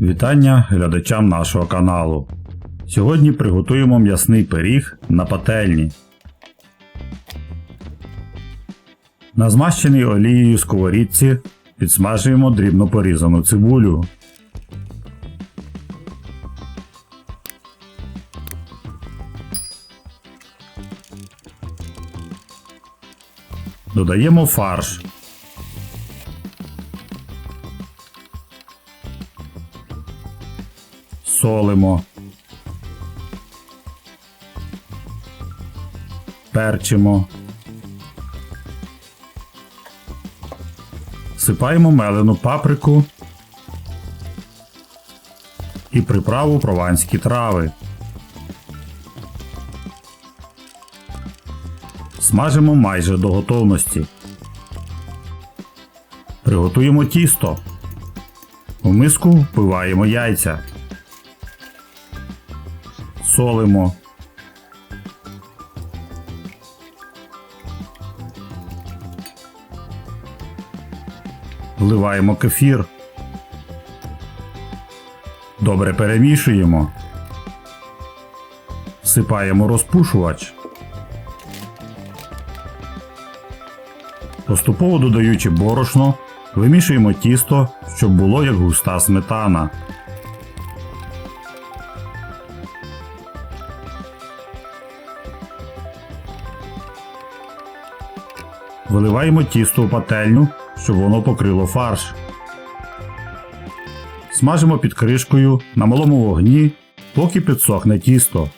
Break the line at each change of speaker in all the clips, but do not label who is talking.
Вітання глядачам нашого каналу. Сьогодні приготуємо м'ясний пиріг на пательні. На змащеній олією сковорідці підсмажуємо дрібно порізану цибулю. Додаємо фарш. Солимо. Перчимо. Сипаємо мелену паприку і приправу прованські трави. Смажимо майже до готовності. Приготуємо тісто. У миску впиваємо яйця. Солимо. Вливаємо кефір. Добре перемішуємо. Всипаємо розпушувач. Поступово додаючи борошно, вимішуємо тісто, щоб було як густа сметана. Виливаємо тісто у пательню, щоб воно покрило фарш. Смажимо під кришкою на малому вогні, поки підсохне тісто.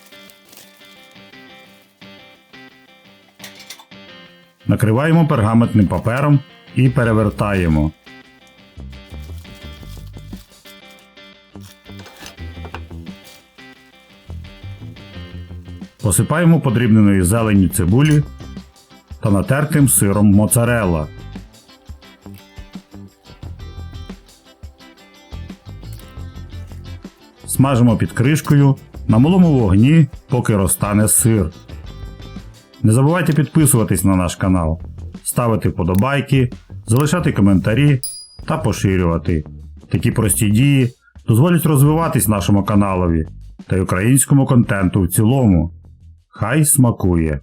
Накриваємо пергаментним папером і перевертаємо. Посипаємо подрібненою зеленню цибулі та натертим сиром моцарелла. Смажимо під кришкою на малому вогні, поки розтане сир. Не забувайте підписуватись на наш канал, ставити вподобайки, залишати коментарі та поширювати. Такі прості дії дозволять розвиватись нашому каналові та й українському контенту в цілому. Хай смакує!